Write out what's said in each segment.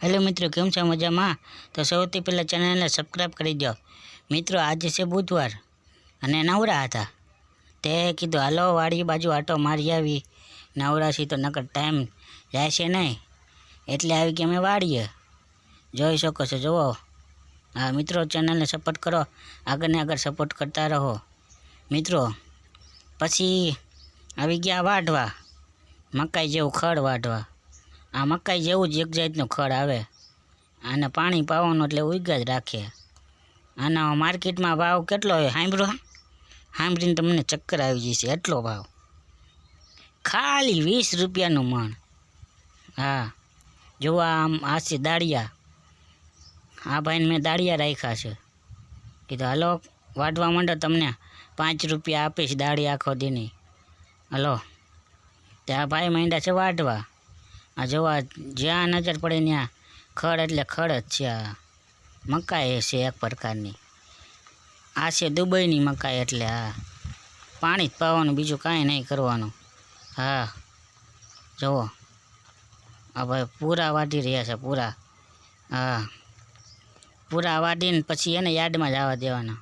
Hello મિત્રો, કેમ છો મજામાં? તો સૌથી પહેલાં ચેનલને સબસ્ક્રાઈબ કરી દો. મિત્રો, આજે છે બુધવાર અને નવરા હતા. તે કીધું, હાલો, વાડી બાજુ આટો મારી આવી. નવરાશી તો નકર ટાઈમ જાય છે નહીં. એટલે આવી કે અમે વાડીએ. જોઈ શકો છો, જુઓ. હા, મિત્રો, ચેનલને સપોર્ટ કરો. આગળને આગળ સપોર્ટ કરતા રહો. મિત્રો, પછી આવી ગયા વાઢવા. મકાઈ જેવું ખડ વાઢવા. આ મકાઈ જેવું જ એક જાતનું ખડ આવે. આને પાણી પાવાનું એટલે ઉગ્યા જ રાખે. આના માર્કેટમાં ભાવ કેટલો હોય સાંભળો સાંભળીને તમને ચક્કર આવી જશે, એટલો ભાવ. ખાલી વીસ રૂપિયાનું મણ. હા જોવા આમ આ છે દાળિયા. આ ભાઈને મેં દાળિયા રાખ્યા છે. કીધું, હલો, વાટવા માંડો તમને. પાંચ રૂપિયા આપીશ દાળી આખો દીની. હલો. ત્યાં ભાઈ માંડ્યા છે વાટવા. આ જોવા જ્યાં નજર પડે ત્યાં ખડ એટલે ખડ જ છે. આ મકાઈ છે એક પ્રકારની. આ છે દુબઈની મકાઈ એટલે હા પાણી જ પાવાનું, બીજું કાંઈ નહીં કરવાનું. હા, જુઓ. આ ભાઈ પૂરા વાઢી રહ્યા છે, પૂરા. હા. પૂરા વાઢીને પછી એને યાર્ડમાં આવવા દેવાના.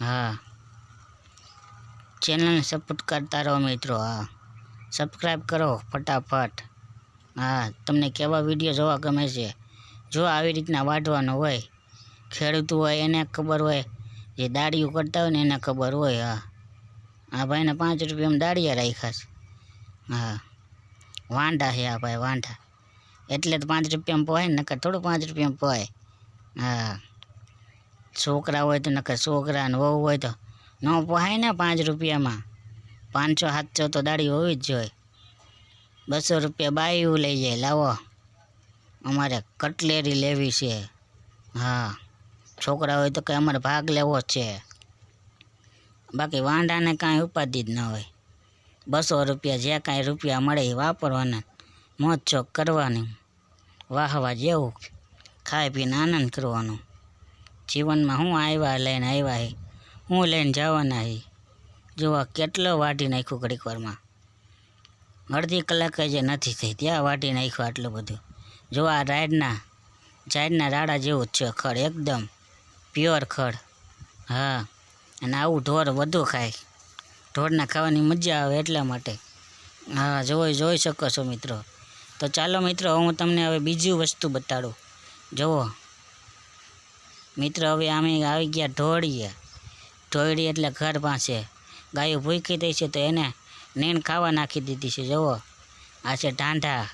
હા. ચેનલને સપોર્ટ કરતા રહો મિત્રો, હા. સબસ્ક્રાઈબ કરો, ફટાફટ. હા, તમને કેવા વીડિયો જોવા ગમે છે? જો આવી રીતના વાઢવાનો હોય, ખેડૂતું હોય, એને ખબર હોય, જે દાડીઓ કરતા હોય ને એને ખબર હોય, હા. આ ભાઈને પાંચ રૂપિયામાં દાળિયા રાખ્યા છે. હા. વાંઢા છે આ ભાઈ, વાંઢા. એટલે તો પાંચ રૂપિયામાં પોહાય ને, નકર થોડું પાંચ રૂપિયામાં પોહાય. હા. છોકરા હોય તો નકર છોકરા ને વહુ હોય તો ન પોહાય ને પાંચ રૂપિયામાં. પાંચસો, સાતસો તો દાડી હોવી જ જોઈએ. બસો રૂપિયા બાયું લઈ જાય. લાવો. અમારે કટલેરી લેવી છે. હા. છોકરા હોય તો કંઈ અમારે ભાગ લેવો છે. બાકી વાંડાને કાંઈ ઉપાધિ જ ન હોય. બસો રૂપિયા જે કાંઈ રૂપિયા મળે એ વાપરવાના. મોજ ચોક કરવાની. વાહવા જેવું ખાઈ પીને આનંદ કરવાનો. જીવનમાં હું આવ્યા લઈને આવ્યા હે. હું લઈને જવાના હે. જોવા કેટલો વાટી નાખ્યું ઘડીક વારમાં. અડધી કલાક જે નથી થઈ. ત્યાં વાટી નાખ્યું આટલું બધું. જો આ રાઈડના ઝાડના રાડા જેવું જ છે ખડ, એકદમ પ્યોર ખડ. હા, અને આવું ઢોર વધુ ખાય. ઢોરના ખાવાની મજા આવે એટલા માટે. હા, જોઈ જોઈ શકો છો મિત્રો. તો ચાલો મિત્રો, હું તમને હવે બીજી વસ્તુ બતાડું. જુઓ. મિત્રો, હવે અમે આવી ગયા ઢોળીએ. ઢોળી એટલે ઘર પાસે. ગાયો ભૂખી થઈ છે તો એને નીણ ખાવા નાખી દીધી છે જુઓ. આ છે ઢાંઢા.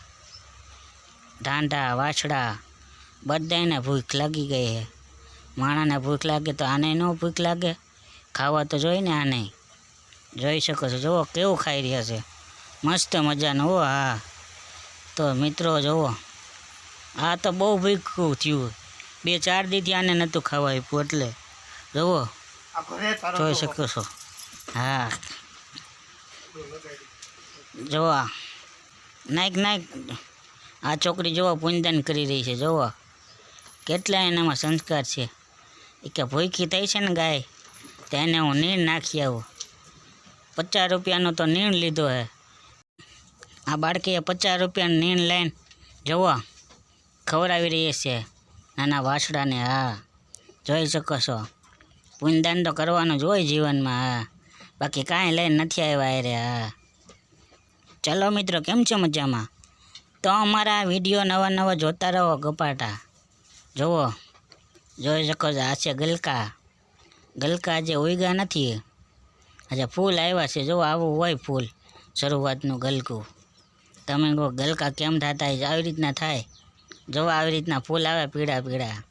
ઢાંઢા વાછડા. બધાને ભૂખ લાગી ગઈ છે. માણાને ભૂખ લાગે તો આને ન ભૂખ લાગે? ખાવા તો જોઈ ને આને. જોઈ શકો છો જુઓ કેવું ખાઈ રહ્યા છે. મસ્ત મજાનું હો હા. તો મિત્રો જુઓ. આ તો બહુ ભૂખું થયું. બે ચાર દીથી આને નહોતું ખાવા આપ્યું એટલે જુઓ જોઈ શકો છો. હા. જુઓ નાઈક નાઈક. આ છોકરી જોવા પૂંજદાન કરી રહી છે જુઓ કેટલા એનામાં સંસ્કાર છે. એ કે ભૂખી થઈ છે ને ગાય તેને હું નીણ નાખી આવું. પચાસ રૂપિયાનો તો નીણ લીધો હે. આ બાળકીએ પચાસ રૂપિયાનું નીણ લઈને જુઓ ખવડાવી રહી છે. નાના વાછડાને, હા. જોઈ શકો છો. પૂંજદાન તો કરવાનું જ હોય જીવનમાં, હા. બાકી કાંઈ લઈને નથી આવ્યા અરે હા. ચલો મિત્રો, કેમ છે મજામાં? તો અમારા વીડિયો નવા નવા જોતા રહો ગપાટા. જુઓ, જોઈ શકો છો, આ છે ગલકા. ગલકા જે ઉગ્યા નથી. આજે ફૂલ આવ્યા છે જો આવું હોય ફૂલ. શરૂઆતનું ગલકું. તમે કહો, ગલકા કેમ થતા આવી રીતના થાય. જો આવી રીતના ફૂલ આવે પીળા પીળા.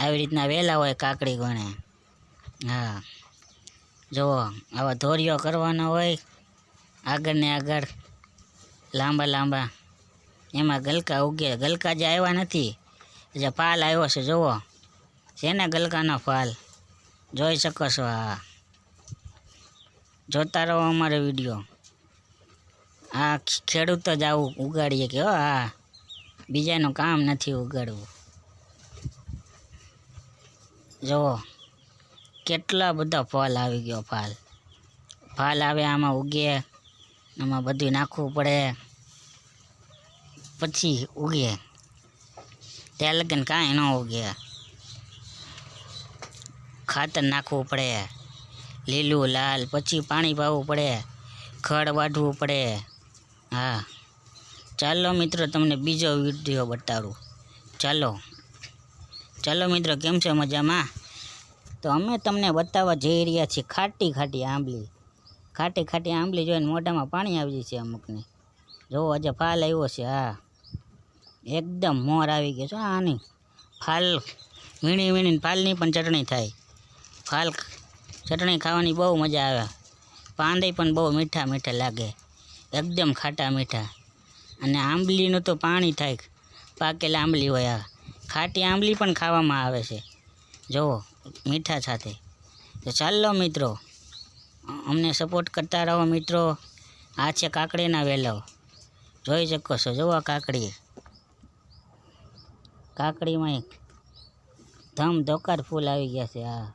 આવી રીતના વેલા હોય કાકડી ગણે. હા. જુઓ, આવા ધોરીઓ કરવાનો હોય આગળ ને આગળ, લાંબા લાંબા. એમાં ગલકા ઉગે, ગલકા જે આવ્યા નથી જે ફાલ આવ્યો છે, જુઓ. છે ને ગલકાનો ફાલ? જોઈ શકો છો હા જોતા રહો અમારો વીડિયો. આ ખેડૂત જ આવું ઉગાડીએ કે, હા બીજાનું કામ નથી ઉગાડવું. જુઓ. કેટલા બધા ફળ આવી ગયો ફાલ. ફાલ આવે આમાં ઉગે, આમાં બધું નાખવું પડે. પછી ઉગે. ત્યાં લગન કાંઈ ન ઉગે. ખાતર નાખવું પડે. લીલું, લાલ, પછી પાણી પાવું પડે. ખડ વાઢવું પડે. હા. ચાલો મિત્રો, તમને બીજો વીડિયો બતાવું ચાલો. ચાલો મિત્રો, કેમ છે મજામાં? તો અમે તમને બતાવવા જઈ રહ્યા છીએ ખાટી ખાટી આંબલી. ખાટી ખાટી આંબલી જોઈને મોઢામાં પાણી આવી છે અમુકને. જોવો આજે ફાલ આવ્યો છે, હા. એકદમ મોર આવી ગયો છે આની ફાલ વીણી વીણીને ફાલની પણ ચટણી થાય. ફાલ ચટણી ખાવાની બહુ મજા આવે. પાંદે પણ બહુ મીઠા મીઠા લાગે. એકદમ ખાટા મીઠા. અને આંબલીનું તો પાણી થાય. પાકેલા આંબલી હોય આ ખાટી આંબલી પણ ખાવામાં આવે છે. જુઓ. મીઠા સાથે. તો ચાલો મિત્રો. અમને સપોર્ટ કરતા રહો મિત્રો. આ છે કાકડીના વેલો. જોઈ શકો છો, જુઓ કાકડી. કાકડીમાં એક ધમ ધોકાર ફૂલ આવી ગયા છે, હા.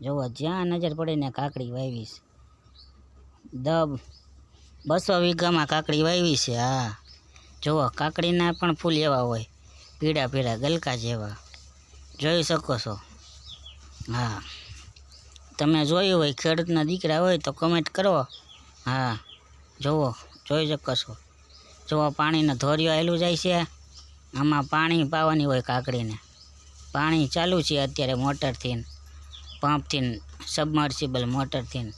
જુઓ, જ્યાં નજર પડે ને કાકડી વાવીશ દબ બસો વીઘામાં કાકડી વાવી છે, હા. જુઓ, કાકડીના પણ ફૂલ એવા હોય. પીળા પીળા ગલકા જેવા. જોઈ શકો છો. હા. તમે જોયું હોય, ખેડૂતના દીકરા હોય તો કમેન્ટ કરો. હા, જુઓ, જોઈ શકો જુઓ પાણીનો ધોરિયો આવેલું જાય છે. આમાં પાણી પાવાની હોય કાકડીને. પાણી ચાલુ છે અત્યારે મોટરથી પંપથી સબમર્સિબલ મોટરથી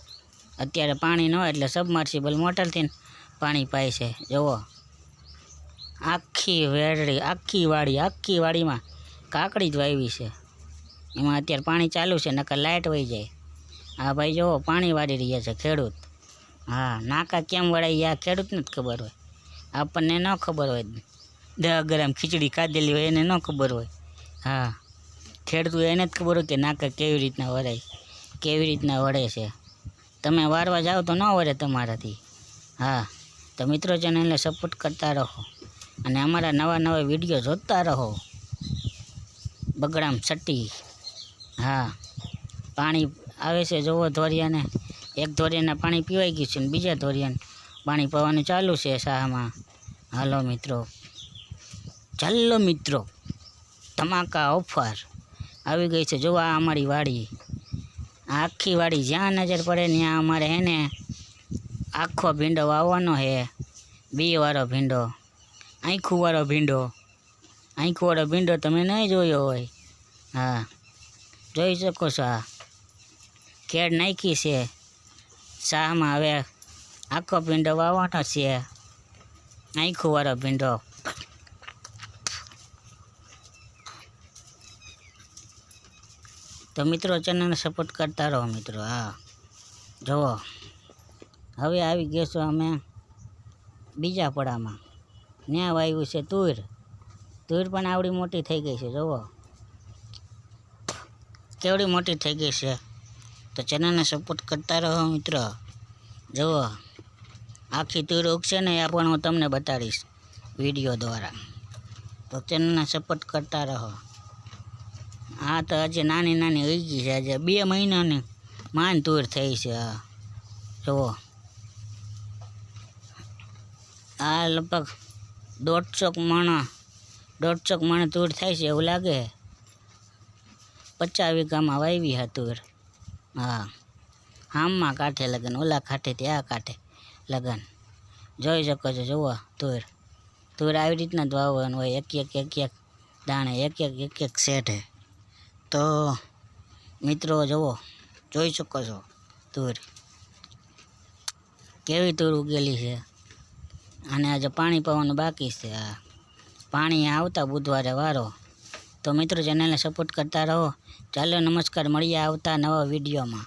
અત્યારે પાણી ન હોય એટલે સબમર્સિબલ મોટરથી પાણી પાય છે. જુઓ. આખી વેરડી, આખી વાડી, આખી વાડીમાં કાકડી જ વાવી છે. એમાં અત્યારે પાણી ચાલુ છે, નકર લાઇટ વહી જાય. હા ભાઈ જુઓ પાણી વાળી રહ્યા છે ખેડૂત. હા, નાકા કેમ વળાઈ આ ખેડૂતને જ ખબર હોય. આપણને ન ખબર હોય. દહ ગ્રામ ખીચડી ખાધેલી હોય એને ન ખબર હોય. હા ખેડૂત એને જ ખબર હોય કે નાકા કેવી રીતના વળાય, કેવી રીતના વળે છે. તમે વારવા જાઓ તો ન વળે તમારાથી. હા, તો મિત્રો ચેનલને સપોર્ટ કરતા રહો. અને અમારા નવા નવા વીડિયો જોતા રહો. બગડામ સટ્ટી હા. પાણી આવે છે જોવો ધોરિયાને. એક ધોરિયાને પાણી પીવાઈ ગયું છે ને બીજા ધોરિયાને પાણી પીવાનું ચાલુ છે શાહમાં. હાલો મિત્રો. ચાલો મિત્રો. ધમાકા ઓફર. આવી ગઈ છે જોવા અમારી વાડી. આખી વાડી જ્યાં નજર પડે ત્યાં અમારે હે ને આખો ભીંડો વાવવાનો છે. બીવાળો ભીંડો. આંખુવાળો ભીંડો. આંખુવાળો ભીંડો તમે નહીં જોયો હોય. હા. જોઈ શકો છો આ. ખેડ નાખી છે. શાહમાં હવે આખો ભીંડો વાવવાનો છે. આંખુવાળો ભીંડો. તો મિત્રો ચેનલને સપોર્ટ કરતા રહો મિત્રો, હા. જુઓ. હવે આવી ગયો છું અમે બીજા પડામાં. ત્યાં વાવ્યું છે તુર. તુર પણ આવડી મોટી થઈ ગઈ છે, જુઓ. કેવડી મોટી થઈ ગઈ છે. તો ચેનલને સપોર્ટ કરતા રહો મિત્રો. જુઓ, આખી તુર ઉગશે ને એ પણ હું તમને બતાડીશ વીડિયો દ્વારા. તો ચેનલને સપોર્ટ કરતા રહો. હા તો હજી નાની નાની ઉગી છે. આજે બે મહિનાની માન તૂર થઈ છે. જુઓ. આ લગભગ દોઢસો મણ દોઢસો મણ તૂર થાય છે એવું લાગે. પચાસ વીઘામાં વાવી હતું હા. હામમાં કાંઠે લગન, ઓલા કાંઠે ત્યાં કાંઠે લગન. જોઈ શકો છો, જુઓ, તુર. તુર આવી રીતના જ વાવવાનું હોય. એક એક એક એક દાણે, એક એક એક એક શેઠે તો મિત્રો, જુઓ, જોઈ શકો છો, તુર. કેવી તુર ઉગેલી છે? અને આજે પાણી પાવાનું બાકી છે. આ પાણી આવતા બુધવારે વારો. તો મિત્રો ચેનલને સપોર્ટ કરતા રહો. ચાલો નમસ્કાર મળીએ આવતા નવા વિડીયોમાં.